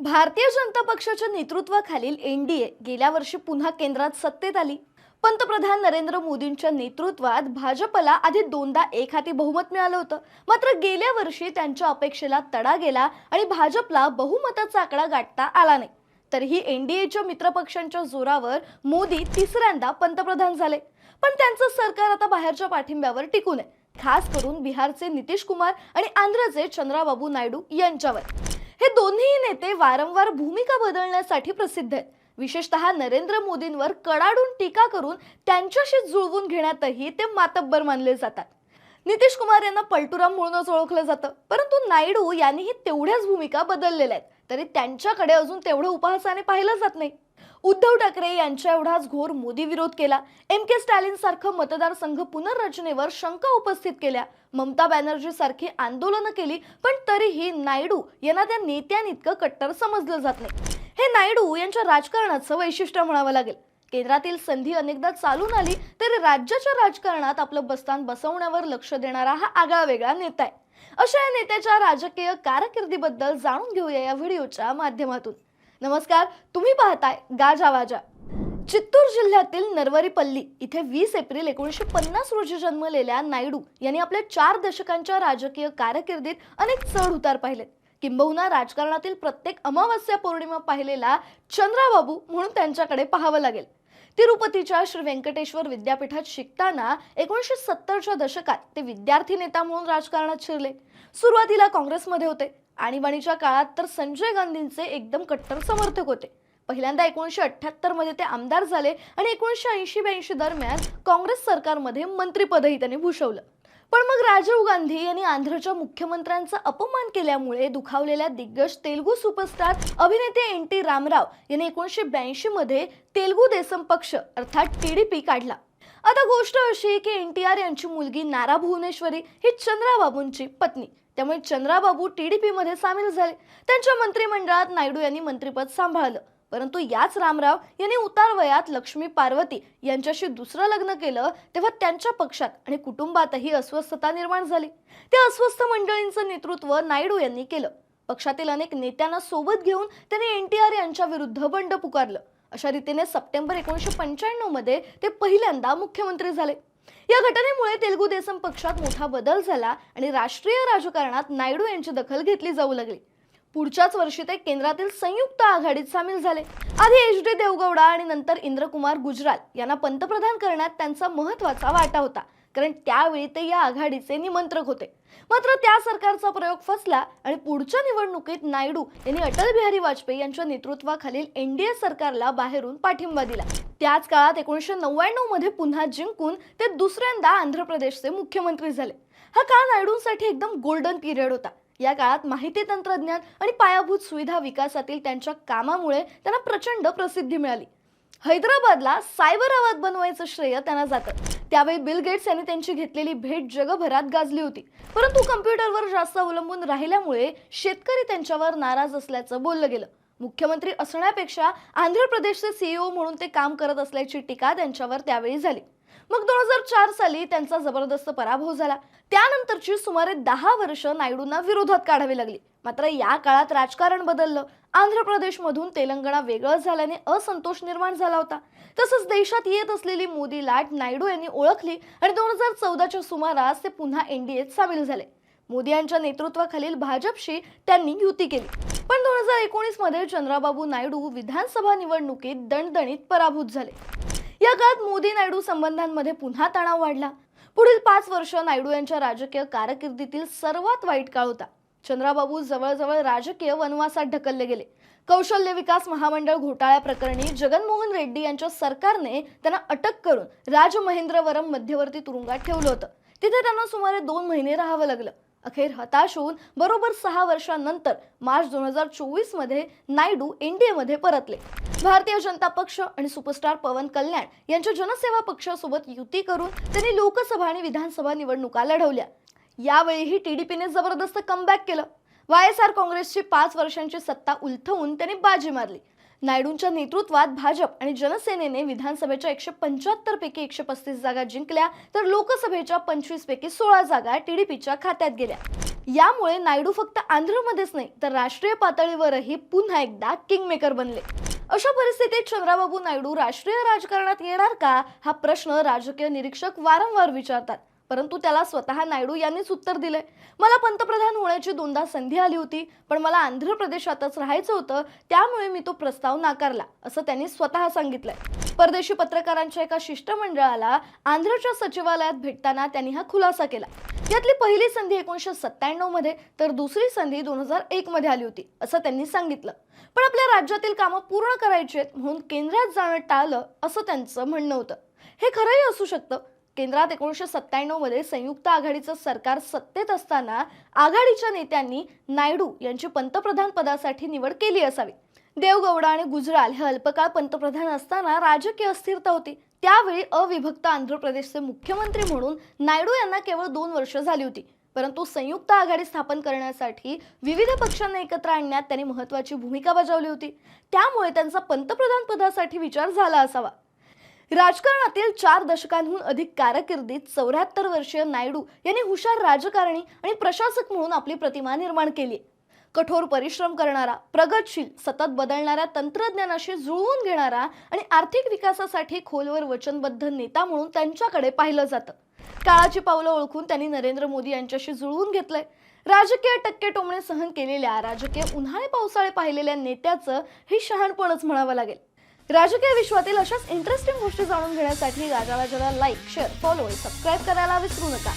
भारतीय जनता पक्षाच्या नेतृत्वाखालील एनडीए गेल्या वर्षी पुन्हा केंद्रात सत्तेत आली. पंतप्रधान नरेंद्र मोदींच्या नेतृत्वात भाजपला आधी दोनदा एक हाती बहुमत मिळालं होतं. मात्र गेल्या वर्षी त्यांच्या अपेक्षेला तडा गेला आणि भाजपला बहुमताचा आकडा गाठता आला नाही. तरीही एनडीएच्या मित्रपक्षांच्या जोरावर मोदी तिसऱ्यांदा पंतप्रधान झाले. पण त्यांचं सरकार आता बाहेरच्या पाठिंब्यावर टिकून आहे. खास करून बिहारचे नितीश कुमार आणि आंध्रचे चंद्राबाबू नायडू यांच्यावर. हे दोन्ही नेते वारंवार भूमिका बदलण्यासाठी प्रसिद्ध आहेत. विशेषतः नरेंद्र मोदींवर कडाडून टीका करून त्यांच्याशी जुळवून घेण्यातही ते मातब्बर मानले जातात. नितीश कुमार यांना पलटुराम म्हणूनच ओळखलं जातं. परंतु नायडू यांनीही तेवढ्याच भूमिका बदललेल्या आहेत. तरी त्यांच्याकडे अजून तेवढं उपहासाने पाहिलं जात नाही. उद्धव ठाकरे यांच्या एवढाच घोर मोदी विरोध केला. एम के स्टॅलिन सारखं मतदारसंघ पुनर्रचनेवर शंका उपस्थित केल्या. ममता बॅनर्जी सारखी आंदोलनं केली पण तरीही नायडू यांना त्या नेत्यांइतकं कट्टर समजलं जात नाही. हे नायडू यांच्या राजकारणाचं वैशिष्ट्य म्हणावं लागेल. केंद्रातील संधी अनेकदा चालून आली तरी राज्याच्या राजकारणात आपलं बस्तान बसवण्यावर लक्ष देणारा हा आगळा वेगळा नेता आहे. अशा या नेत्याच्या राजकीय कारकिर्दीबद्दल जाणून घेऊया या व्हिडिओच्या माध्यमातून. नमस्कार तुम्ही पाहताय गाजा वाजा. चित्तूर जिल्ह्यातील नरवरीपल्ली इथे वीस एप्रिल एकोणीसशे पन्नास रोजी जन्मलेल्या नायडू यांनी आपल्या चार दशकांच्या राजकीय कारकिर्दीत अनेक चढ उतार पाहिलेत किंबहुना राजकारणातील प्रत्येक अमावस्या पौर्णिमा पाहिलेला चंद्राबाबू म्हणून त्यांच्याकडे पाहावं लागेल. तिरुपतीच्या श्री व्यंकटेश्वर विद्यापीठात शिकताना एकोणीसशे सत्तरच्या दशकात ते विद्यार्थी नेता म्हणून राजकारणात शिरले. सुरुवातीला काँग्रेसमध्ये होते. आणीबाणीच्या काळात तर संजय गांधींचे एकदम कट्टर समर्थक होते. पहिल्यांदा एकोणीसशे अठ्ठ्याहत्तरमध्ये ते आमदार झाले आणि एकोणीसशे ऐंशी ब्याऐंशी दरम्यान काँग्रेस सरकारमध्ये मंत्रीपदही त्यांनी भूषवलं. पण मग राजीव गांधी यांनी आंध्रच्या मुख्यमंत्र्यांचा अपमान केल्यामुळे दुखावलेल्या दिग्गज तेलुगू सुपरस्टार अभिनेते एन टी रामराव यांनी एकोणीसशे ब्याऐंशी मध्ये तेलगू देसम पक्ष अर्थात टीडीपी काढला. आता गोष्ट अशी की एन टी आर यांची मुलगी नारा भुवनेश्वरी ही चंद्राबाबूंची पत्नी. त्यामुळे चंद्राबाबू टी डी पीमध्ये सामील झाले. त्यांच्या मंत्रिमंडळात नायडू यांनी मंत्रिपद सांभाळलं. परंतु याच रामराव यांनी उतार वयात लक्ष्मी पार्वती यांच्याशी दुसरं लग्न केलं तेव्हा त्यांच्या पक्षात आणि कुटुंबातही अस्वस्थता निर्माण झाली. त्या अस्वस्थ मंडळींचं नेतृत्व नायडू यांनी केलं. पक्षातील अनेक नेत्यांना सोबत घेऊन त्यांनी एन टी आर यांच्या विरुद्ध बंड पुकारलं. अशा रीतीने सप्टेंबर एकोणीसशे पंच्याण्णवमध्ये ते पहिल्यांदा मुख्यमंत्री झाले. या घटनेमुळे तेलगू देसम पक्षात मोठा बदल झाला आणि राष्ट्रीय राजकारणात नायडू यांची दखल घेतली जाऊ लागली. पुढच्याच वर्षी ते केंद्रातील संयुक्त आघाडीत सामील झाले. आधी एच डी देवगौडा आणि नंतर इंद्रकुमार गुजराल यांना पंतप्रधान करण्यात त्यांचा महत्त्वाचा वाटा होता. कारण त्यावेळी ते या आघाडीचे निमंत्रक होते. मात्र त्या सरकारचा प्रयोग फसला आणि पुढच्या निवडणुकीत नायडू यांनी अटल बिहारी वाजपेयी यांच्या नेतृत्वाखालील एनडीए सरकारला बाहेरून पाठिंबा दिला. त्याच काळात एकोणीसशे नव्याण्णवमध्ये पुन्हा जिंकून ते दुसऱ्यांदा आंध्र प्रदेशचे मुख्यमंत्री झाले. हा काळ नायडूंसाठी एकदम गोल्डन पिरियड होता. या काळात माहिती तंत्रज्ञान आणि पायाभूत सुविधा विकासातील त्यांच्या कामामुळे त्यांना प्रचंड प्रसिद्धी मिळाली. हैदराबादला सायबर आवाज बनवायचं श्रेय त्यांना जातं. त्यावेळी बिल गेट्स यांनी त्यांची घेतलेली भेट जगभरात गाजली होती. परंतु कम्प्युटरवर जास्त अवलंबून राहिल्यामुळे शेतकरी त्यांच्यावर नाराज असल्याचं बोललं गेलं. मुख्यमंत्री असण्यापेक्षा आंध्र प्रदेशचे सीईओ म्हणून ते काम करत असल्याची टीका त्यांच्यावर त्यावेळी झाली. मग दोन हजार चार साली त्यांचा जबरदस्त पराभव झाला. त्यानंतरची सुमारे दहा वर्ष नायडूंना विरोधात काढावी लागली. मात्र या काळात राजकारण बदललं. आंध्र प्रदेशमधून तेलंगणा वेगळं झाल्याने असंतोष निर्माण झाला होता. तसंच देशात येत असलेली मोदी लाट नायडू यांनी ओळखली आणि दोन हजार चौदाच्या सुमारास ते पुन्हा एनडीएत सामील झाले. मोदी यांच्या नेतृत्वाखालील भाजपशी त्यांनी युती केली. पण दोन हजार एकोणीसमध्ये चंद्राबाबू नायडू विधानसभा निवडणुकीत दणदणीत पराभूत झाले. या काळात मोदी नायडू संबंधांमध्ये पुन्हा तणाव वाढला. पुढील पाच वर्ष नायडू यांच्या राजकीय कारकिर्दीतील सर्वात वाईट काळ होता. चंद्राबाबू जवळजवळ राजकीय वनवासात ढकलले गेले. कौशल्य विकास महामंडळ घोटाळ्याप्रकरणी जगनमोहन रेड्डी यांच्या सरकारने त्यांना अटक करून राजमहेंद्रवरम मध्यवर्ती तुरुंगात ठेवलं होतं. तिथे त्यांना सुमारे दोन महिने राहावं लागलं. अखेर हताश होऊन बरोबर सहा वर्षांनंतर मार्च दोन हजार चोवीसमध्ये नायडू एनडीएमध्ये परतले. भारतीय जनता पक्ष आणि सुपरस्टार पवन कल्याण यांच्या जनसेवा पक्षासोबत युती करून त्यांनी लोकसभा आणि विधानसभा निवडणुका लढवल्या. यावेळीही टीडीपीने जबरदस्त कमबॅक केलं. वाय एस आर काँग्रेसची पाच वर्षांची सत्ता उलथवून त्यांनी बाजी मारली. नायडूंच्या नेतृत्वात भाजप आणि जनसेनेने विधानसभेच्या एकशे पंच्याहत्तर पैकी एकशे पस्तीस जागा जिंकल्या तर लोकसभेच्या पंचवीस पैकी सोळा जागा टीडीपीच्या खात्यात गेल्या. यामुळे नायडू फक्त आंध्रमध्येच नाही तर राष्ट्रीय पातळीवरही पुन्हा एकदा किंगमेकर बनले. अशा परिस्थितीत चंद्राबाबू नायडू राष्ट्रीय राजकारणात येणार का? हा प्रश्न राजकीय निरीक्षक वारंवार विचारतात. परंतु त्याला स्वतः नायडू यांनीच उत्तर दिले मला पंतप्रधान होण्याची दोनदा संधी आली होती पण मला आंध्र प्रदेशातच राहायचं होतं त्यामुळे मी तो प्रस्ताव नाकारला असं त्यांनी स्वतः सांगितलंय. परदेशी पत्रकारांच्या एका शिष्टमंडळाला आंध्रच्या सचिवालयात भेटताना त्यांनी हा खुलासा केला. यातली पहिली संधी एकोणीसशे सत्त्याण्णवमध्ये तर दुसरी संधी दोन हजार एक मध्ये आली होती असं त्यांनी सांगितलं. पण आपल्या राज्यातील कामं पूर्ण करायची आहेत म्हणून केंद्रात जाणं टाळलं असं त्यांचं म्हणणं होतं. हे खरंही असू शकतं केंद्रात एकोणीसशे सत्त्याण्णवमध्ये संयुक्त आघाडीचं सरकार सत्तेत असताना आघाडीच्या नेत्यांनी नायडू यांची पंतप्रधान पदासाठी निवड केली असावी. देवगौडा आणि गुजराल हे अल्पकाळ पंतप्रधान असताना राजकीय अस्थिरता होती. त्यावेळी अविभक्त आंध्र प्रदेशचे मुख्यमंत्री म्हणून नायडू यांना केवळ दोन वर्ष झाली होती. परंतु संयुक्त आघाडी स्थापन करण्यासाठी विविध पक्षांना एकत्र आणण्यात त्यांनी महत्वाची भूमिका बजावली होती. त्यामुळे त्यांचा पंतप्रधान पदासाठी विचार झाला असावा. राजकारणातील चार दशकांहून अधिक कारकिर्दीत चौऱ्याहत्तर वर्षीय नायडू यांनी हुशार राजकारणी आणि प्रशासक म्हणून आपली प्रतिमा निर्माण केली कठोर परिश्रम करणारा प्रगतशील सतत बदलणाऱ्या तंत्रज्ञानाशी जुळवून घेणारा आणि आर्थिक विकासासाठी खोलवर वचनबद्ध नेता म्हणून त्यांच्याकडे पाहिलं जातं. काळाची पावलं ओळखून त्यांनी नरेंद्र मोदी यांच्याशी जुळवून घेतलंय. राजकीय टक्के टोमणे सहन केलेल्या राजकीय उन्हाळे पावसाळे पाहिलेल्या नेत्याचं हे शहाणपणच म्हणावं लागेल. राजकीय विश्वातील अशाच इंटरेस्टिंग गोष्टी जाणून घेण्यासाठी राजा राजाला लाईक शेअर फॉलो सबस्क्राईब करायला विसरू नका.